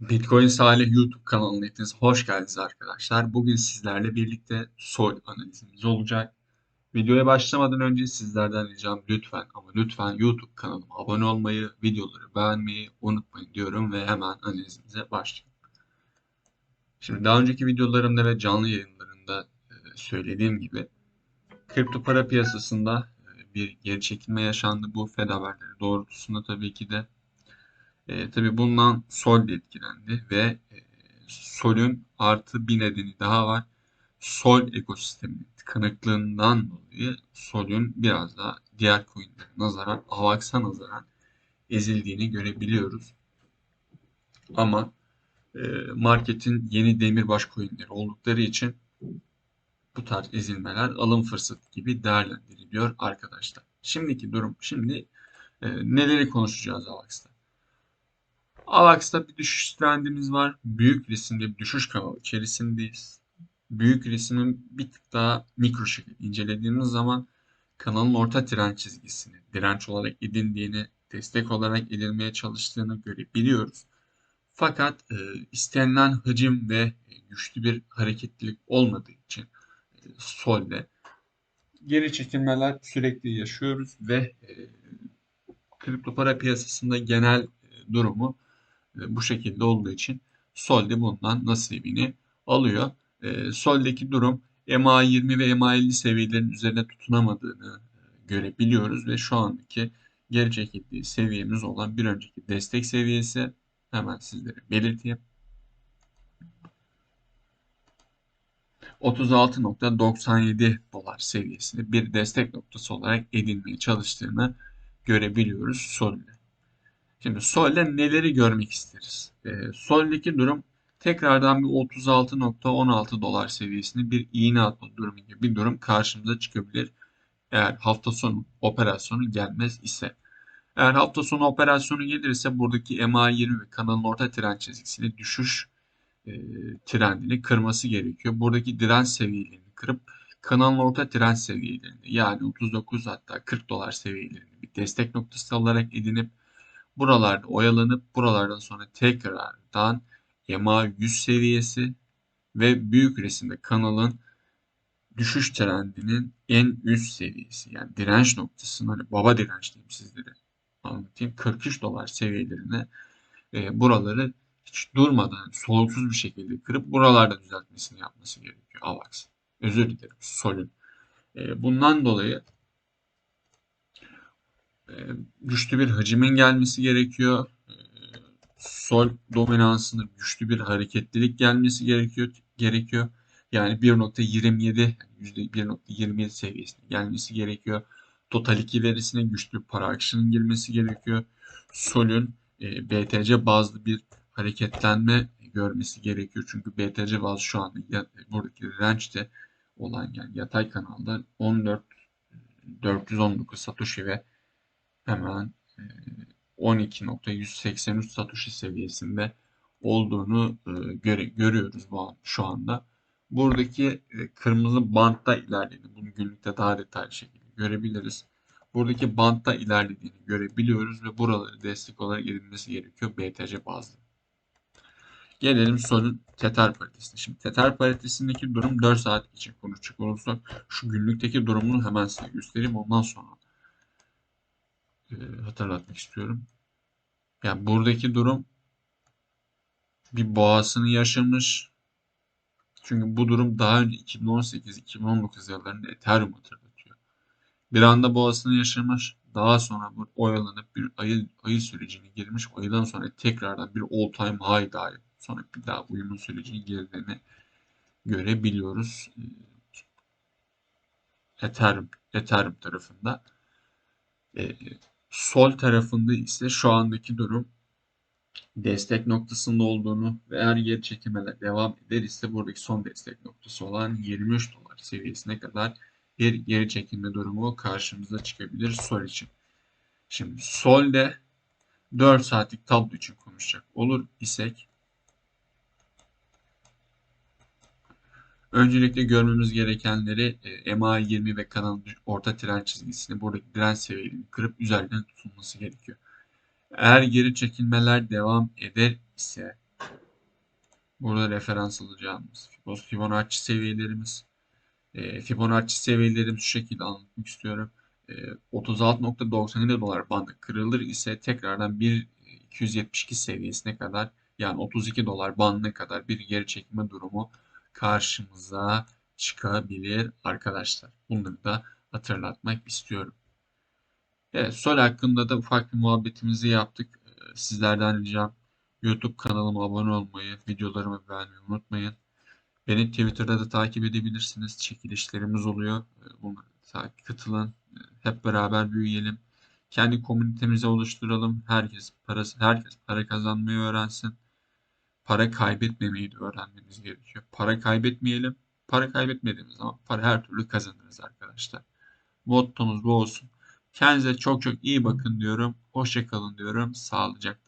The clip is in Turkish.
Bitcoin Salih YouTube kanalına hepiniz hoş geldiniz arkadaşlar. Bugün sizlerle birlikte Sol analizimiz olacak. Videoya başlamadan önce sizlerden ricam lütfen ama lütfen YouTube kanalıma abone olmayı, videoları beğenmeyi unutmayın diyorum ve hemen analizimize başlayalım. Şimdi daha önceki videolarımda ve canlı yayınlarında e, söylediğim gibi kripto para piyasasında e, bir geri çekilme yaşandı. Bu Fed haberleri doğrultusunda tabii ki de e, tabii bundan Sol etkilendi ve e, Sol'ün artı bir nedeni daha var. Sol ekosisteminin tıkanıklığından dolayı Sol'ün biraz daha diğer coinlere nazaran, Avax'a nazaran ezildiğini görebiliyoruz. Ama e, marketin yeni demirbaş coinleri oldukları için bu tarz ezilmeler alım fırsatı gibi değerlendiriliyor arkadaşlar. Şimdiki durum, şimdi e, neleri konuşacağız Avax'ta? Avax'ta bir düşüş trendimiz var. Büyük resimde bir düşüş kanalı içerisindeyiz. Büyük resmin bir tık daha mikro şekilde incelediğimiz zaman kanalın orta trend çizgisini direnç olarak edindiğini, destek olarak edilmeye çalıştığını görebiliyoruz. Fakat e, istenilen hacim ve güçlü bir hareketlilik olmadığı için e, solde geri çekilmeler sürekli yaşıyoruz ve e, kripto para piyasasında genel e, durumu bu şekilde olduğu için Sol'de bundan nasibini alıyor. E, Sol'deki durum MA20 ve MA50 seviyelerinin üzerine tutunamadığını e, görebiliyoruz ve şu andaki geri çekildiği seviyemiz olan bir önceki destek seviyesi hemen sizlere belirteyim. 36.97 dolar seviyesini bir destek noktası olarak edinmeye çalıştığını görebiliyoruz Sol'de. Şimdi Sol'de neleri görmek isteriz? E, Sol'deki durum tekrardan bir 36.16 dolar seviyesinde bir iğne atma durumu gibi bir durum karşımıza çıkabilir. Eğer hafta sonu operasyonu gelmez ise. Eğer hafta sonu operasyonu gelirse buradaki MA20 ve kanalın orta trend çizgisine düşüş e, trendini kırması gerekiyor. Buradaki direnç seviyelerini kırıp kanalın orta trend seviyelerini yani 39 hatta 40 dolar seviyelerini bir destek noktası olarak edinip Buralarda oyalanıp buralardan sonra tekrardan EMA 100 seviyesi ve büyük resimde kanalın düşüş trendinin en üst seviyesi yani direnç noktasının hani baba direnç diyeyim sizlere anlatayım 43 dolar seviyelerine e, buraları hiç durmadan soluksuz bir şekilde kırıp buralarda düzeltmesini yapması gerekiyor AVAX. Özür dilerim Sol'ün. E, bundan dolayı güçlü bir hacimin gelmesi gerekiyor. Ee, sol dominansında güçlü bir hareketlilik gelmesi gerekiyor. gerekiyor. Yani 1.27 %1.27 seviyesine gelmesi gerekiyor. Total 2 verisine güçlü para akışının girmesi gerekiyor. Sol'ün e, BTC bazlı bir hareketlenme görmesi gerekiyor. Çünkü BTC bazlı şu ya, buradaki dirençte olan yani yatay kanalda 14 419 Satoshi ve hemen 12.183 e, Satoshi seviyesinde olduğunu görüyoruz bu an, şu anda. Buradaki kırmızı bantta ilerlediğini, bunu günlükte daha detaylı şekilde görebiliriz. Buradaki bantta ilerlediğini görebiliyoruz ve buraları destek olarak edilmesi gerekiyor BTC bazlı. Gelelim sorun Tether paritesine. Şimdi Tether paritesindeki durum 4 saat için konuşacak olursak şu günlükteki durumunu hemen size göstereyim. Ondan sonra hatırlatmak istiyorum. Yani buradaki durum bir boğasını yaşamış. Çünkü bu durum daha önce 2018-2019 yıllarında Ethereum hatırlatıyor. Bir anda boğasını yaşamış. Daha sonra bu oyalanıp bir ayı, ayı sürecine girmiş. Ayıdan sonra tekrardan bir all time high dahi sonra bir daha uyumun sürecine girdiğini görebiliyoruz. Ethereum, Ethereum tarafında. E, Sol tarafında ise şu andaki durum destek noktasında olduğunu ve eğer geri çekilmeler devam eder ise buradaki son destek noktası olan 23 dolar seviyesine kadar bir geri çekilme durumu karşımıza çıkabilir Sol için. Şimdi Sol'de 4 saatlik tablo için konuşacak olur isek Öncelikle görmemiz gerekenleri e, MA20 ve kanalın orta tren çizgisini buradaki direnç seviyelerini kırıp üzerinden tutulması gerekiyor. Eğer geri çekilmeler devam eder ise Burada referans alacağımız Fibonacci seviyelerimiz. E, Fibonacci seviyelerimi şu şekilde anlatmak istiyorum. E, 36.97 dolar bandı kırılır ise tekrardan 1.272 seviyesine kadar yani 32 dolar bandına kadar bir geri çekme durumu karşımıza çıkabilir arkadaşlar. Bunları da hatırlatmak istiyorum. Evet, Sol hakkında da ufak bir muhabbetimizi yaptık. Ee, Sizlerden ricam YouTube kanalıma abone olmayı, videolarımı beğenmeyi unutmayın. Beni Twitter'da da takip edebilirsiniz. Çekilişlerimiz oluyor. Ee, Bunlara katılın. Ee, Hep beraber büyüyelim. Kendi komünitemizi oluşturalım. Herkes parası, herkes para kazanmayı öğrensin. Para kaybetmemeyi de öğrenmemiz gerekiyor. Para kaybetmeyelim. Para kaybetmediğimiz zaman para her türlü kazanırız arkadaşlar. Mottomuz bu olsun. Kendinize çok çok iyi bakın diyorum. Hoşça kalın diyorum. Sağlıcakla.